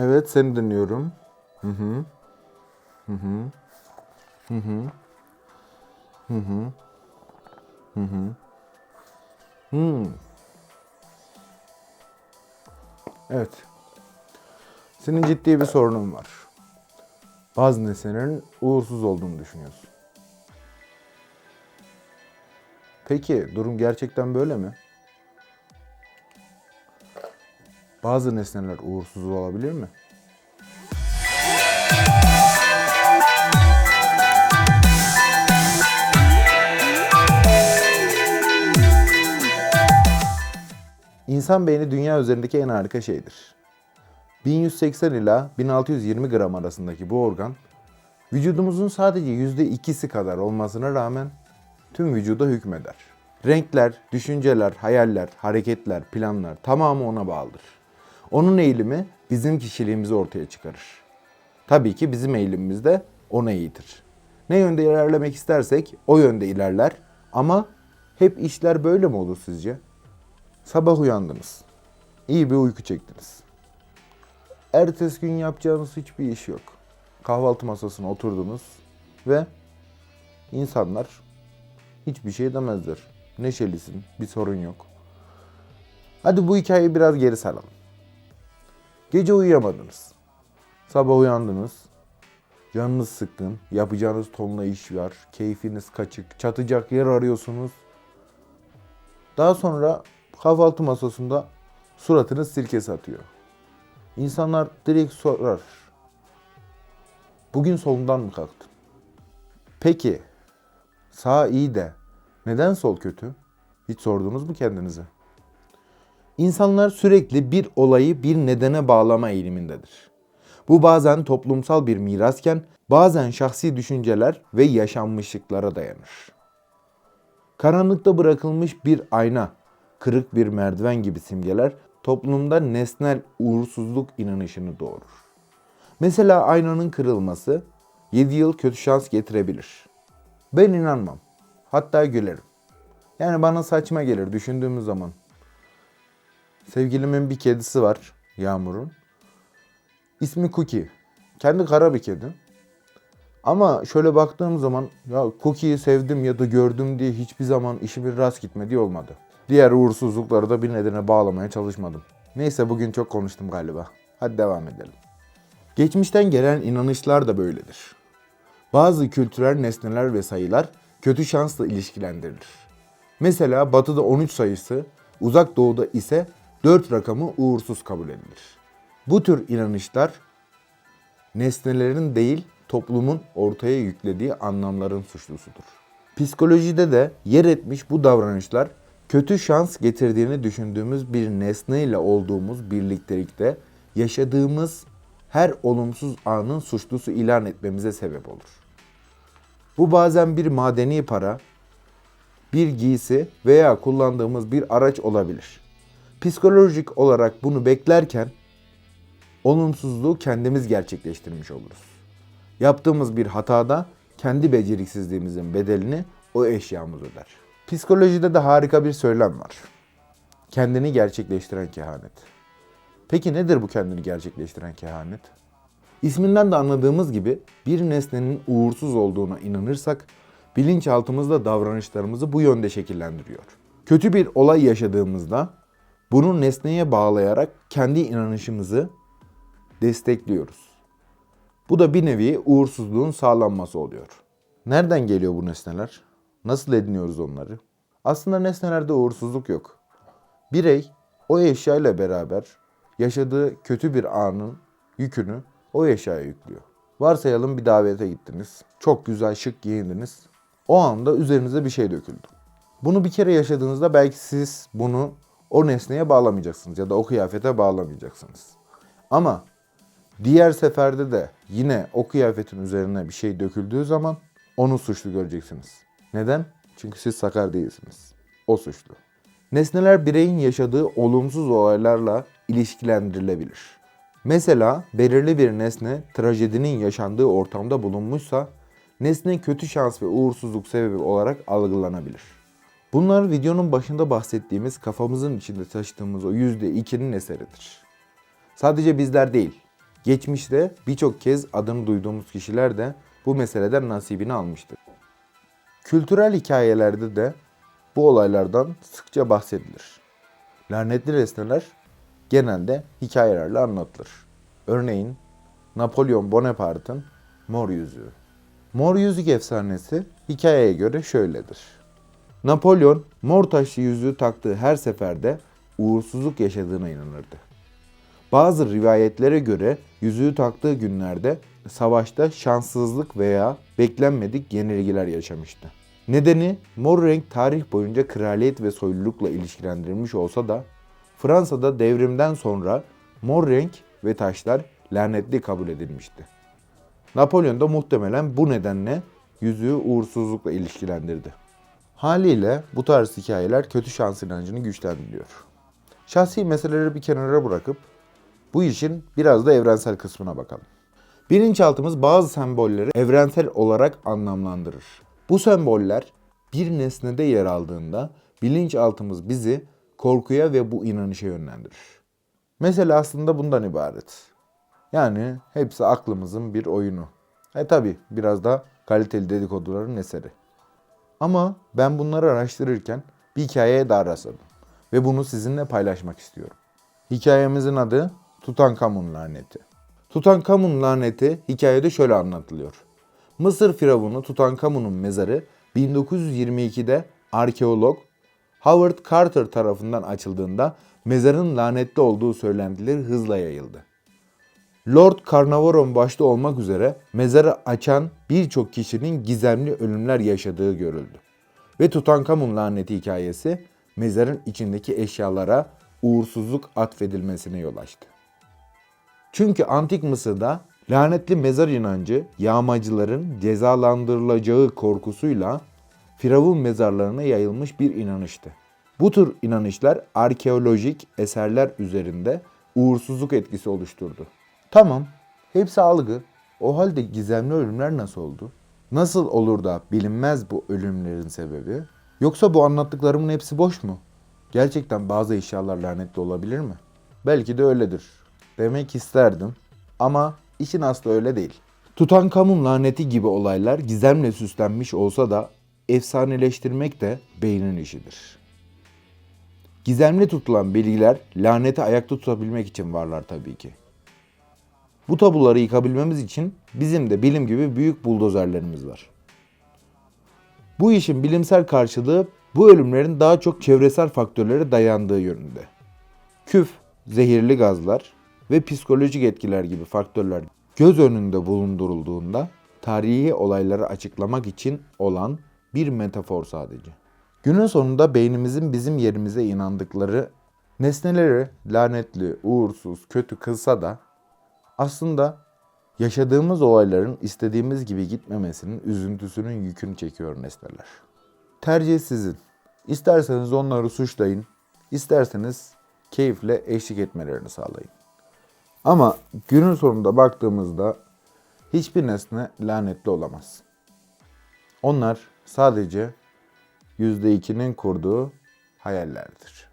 Evet seni dinliyorum. Hı hı. Hı hı. Hı hı. Hı hı. Hı hı. Hmm. Evet. Senin ciddi bir sorunun var. Bazı nesnelerin uğursuz olduğunu düşünüyorsun. Peki durum gerçekten böyle mi? Bazı nesneler uğursuz olabilir mi? İnsan beyni dünya üzerindeki en harika şeydir. 1180 ila 1620 gram arasındaki bu organ, vücudumuzun sadece %2'si kadar olmasına rağmen tüm vücuda hükmeder. Renkler, düşünceler, hayaller, hareketler, planlar tamamı ona bağlıdır. Onun eğilimi bizim kişiliğimizi ortaya çıkarır. Tabii ki bizim eğilimimiz de ona eğitir. Ne yönde ilerlemek istersek o yönde ilerler ama hep işler böyle mi olur sizce? Sabah uyandınız. İyi bir uyku çektiniz. Ertesi gün yapacağınız hiçbir iş yok. Kahvaltı masasına oturdunuz ve insanlar hiçbir şey demezler. Neşelisin, bir sorun yok. Hadi bu hikayeyi biraz geri saralım. Gece uyuyamadınız. Sabah uyandınız. Canınız sıkkın, yapacağınız tonla iş var, keyfiniz kaçık, çatacak yer arıyorsunuz. Daha sonra kahvaltı masasında suratınız sirke satıyor. İnsanlar direkt sorar. Bugün solundan mı kalktın? Peki sağ iyi de neden sol kötü? Hiç sordunuz mu kendinize? İnsanlar sürekli bir olayı bir nedene bağlama eğilimindedir. Bu bazen toplumsal bir mirasken bazen şahsi düşünceler ve yaşanmışlıklara dayanır. Karanlıkta bırakılmış bir ayna, kırık bir merdiven gibi simgeler toplumda nesnel uğursuzluk inanışını doğurur. Mesela aynanın kırılması 7 yıl kötü şans getirebilir. Ben inanmam. Hatta gülerim. Yani bana saçma gelir düşündüğümüz zaman. Sevgilimin bir kedisi var, Yağmur'un. İsmi Cookie. Kendi kara bir kedi. Ama şöyle baktığım zaman ya Cookie'yi sevdim ya da gördüm diye hiçbir zaman işimin rast gitmediği olmadı. Diğer uğursuzlukları da bir nedene bağlamaya çalışmadım. Neyse bugün çok konuştum galiba. Hadi devam edelim. Geçmişten gelen inanışlar da böyledir. Bazı kültürel nesneler ve sayılar kötü şansla ilişkilendirilir. Mesela batıda 13 sayısı, uzak doğuda ise 4 rakamı uğursuz kabul edilir. Bu tür inanışlar nesnelerin değil toplumun ortaya yüklediği anlamların suçlusudur. Psikolojide de yer etmiş bu davranışlar kötü şans getirdiğini düşündüğümüz bir nesne ile olduğumuz birliktelikte yaşadığımız her olumsuz anın suçlusu ilan etmemize sebep olur. Bu bazen bir madeni para, bir giysi veya kullandığımız bir araç olabilir. Psikolojik olarak bunu beklerken olumsuzluğu kendimiz gerçekleştirmiş oluruz. Yaptığımız bir hatada kendi beceriksizliğimizin bedelini o eşyamız öder. Psikolojide de harika bir söylem var. Kendini gerçekleştiren kehanet. Peki nedir bu kendini gerçekleştiren kehanet? İsminden de anladığımız gibi bir nesnenin uğursuz olduğuna inanırsak bilinçaltımızda davranışlarımızı bu yönde şekillendiriyor. Kötü bir olay yaşadığımızda bunu nesneye bağlayarak kendi inanışımızı destekliyoruz. Bu da bir nevi uğursuzluğun sağlanması oluyor. Nereden geliyor bu nesneler? Nasıl ediniyoruz onları? Aslında nesnelerde uğursuzluk yok. Birey o eşyayla beraber yaşadığı kötü bir anın yükünü o eşyaya yüklüyor. Varsayalım bir davete gittiniz. Çok güzel şık giyindiniz. O anda üzerinize bir şey döküldü. Bunu bir kere yaşadığınızda belki siz bunu o nesneye bağlamayacaksınız ya da o kıyafete bağlamayacaksınız. Ama diğer seferde de yine o kıyafetin üzerine bir şey döküldüğü zaman onu suçlu göreceksiniz. Neden? Çünkü siz sakar değilsiniz. O suçlu. Nesneler bireyin yaşadığı olumsuz olaylarla ilişkilendirilebilir. Mesela belirli bir nesne trajedinin yaşandığı ortamda bulunmuşsa nesne kötü şans ve uğursuzluk sebebi olarak algılanabilir. Bunlar videonun başında bahsettiğimiz kafamızın içinde taşıdığımız o %2'nin eseridir. Sadece bizler değil, Geçmişte birçok kez adını duyduğumuz kişiler de bu meseleden nasibini almıştır. Kültürel hikayelerde de bu olaylardan sıkça bahsedilir. Lanetli nesneler genelde hikayelerle anlatılır. Örneğin Napolyon Bonaparte'ın Mor Yüzüğü. Mor Yüzük efsanesi hikayeye göre şöyledir. Napolyon mor taşlı yüzüğü taktığı her seferde uğursuzluk yaşadığına inanırdı. Bazı rivayetlere göre yüzüğü taktığı günlerde savaşta şanssızlık veya beklenmedik yenilgiler yaşamıştı. Nedeni mor renk tarih boyunca kraliyet ve soylulukla ilişkilendirilmiş olsa da Fransa'da devrimden sonra mor renk ve taşlar lanetli kabul edilmişti. Napolyon da muhtemelen bu nedenle yüzüğü uğursuzlukla ilişkilendirdi. Haliyle bu tarz hikayeler kötü şans inancını güçlendiriyor. Şahsi meseleleri bir kenara bırakıp bu işin biraz da evrensel kısmına bakalım. Bilinçaltımız bazı sembolleri evrensel olarak anlamlandırır. Bu semboller bir nesnede yer aldığında bilinçaltımız bizi korkuya ve bu inanışa yönlendirir. Mesela aslında bundan ibaret. Yani hepsi aklımızın bir oyunu. E tabi biraz da kaliteli dedikoduların eseri. Ama ben bunları araştırırken bir hikayeye daha rastladım. Ve bunu sizinle paylaşmak istiyorum. Hikayemizin adı Tutankamun laneti. Tutankamun laneti hikayede şöyle anlatılıyor. Mısır firavunu Tutankamun'un mezarı 1922'de arkeolog Howard Carter tarafından açıldığında mezarın lanetli olduğu söylentileri hızla yayıldı. Lord Carnarvon başta olmak üzere mezarı açan birçok kişinin gizemli ölümler yaşadığı görüldü. Ve Tutankamun laneti hikayesi mezarın içindeki eşyalara uğursuzluk atfedilmesine yol açtı. Çünkü antik Mısır'da lanetli mezar inancı yağmacıların cezalandırılacağı korkusuyla Firavun mezarlarına yayılmış bir inanıştı. Bu tür inanışlar arkeolojik eserler üzerinde uğursuzluk etkisi oluşturdu. Tamam, hepsi algı. O halde gizemli ölümler nasıl oldu? Nasıl olur da bilinmez bu ölümlerin sebebi? Yoksa bu anlattıklarımın hepsi boş mu? Gerçekten bazı eşyalar lanetli olabilir mi? Belki de öyledir. Demek isterdim. Ama işin aslı öyle değil. Tutankamun laneti gibi olaylar gizemle süslenmiş olsa da efsaneleştirmek de beynin işidir. Gizemli tutulan bilgiler laneti ayakta tutabilmek için varlar tabii ki. Bu tabuları yıkabilmemiz için bizim de bilim gibi büyük buldozerlerimiz var. Bu işin bilimsel karşılığı bu ölümlerin daha çok çevresel faktörlere dayandığı yönünde. Küf, zehirli gazlar ve psikolojik etkiler gibi faktörler göz önünde bulundurulduğunda tarihi olayları açıklamak için olan bir metafor sadece. Günün sonunda beynimizin bizim yerimize inandıkları nesneleri lanetli, uğursuz, kötü kılsa da aslında yaşadığımız olayların istediğimiz gibi gitmemesinin üzüntüsünün yükünü çekiyor nesneler. Tercih sizin. İsterseniz onları suçlayın, isterseniz keyifle eşlik etmelerini sağlayın. Ama günün sonunda baktığımızda hiçbir nesne lanetli olamaz. Onlar sadece %2'nin kurduğu hayallerdir.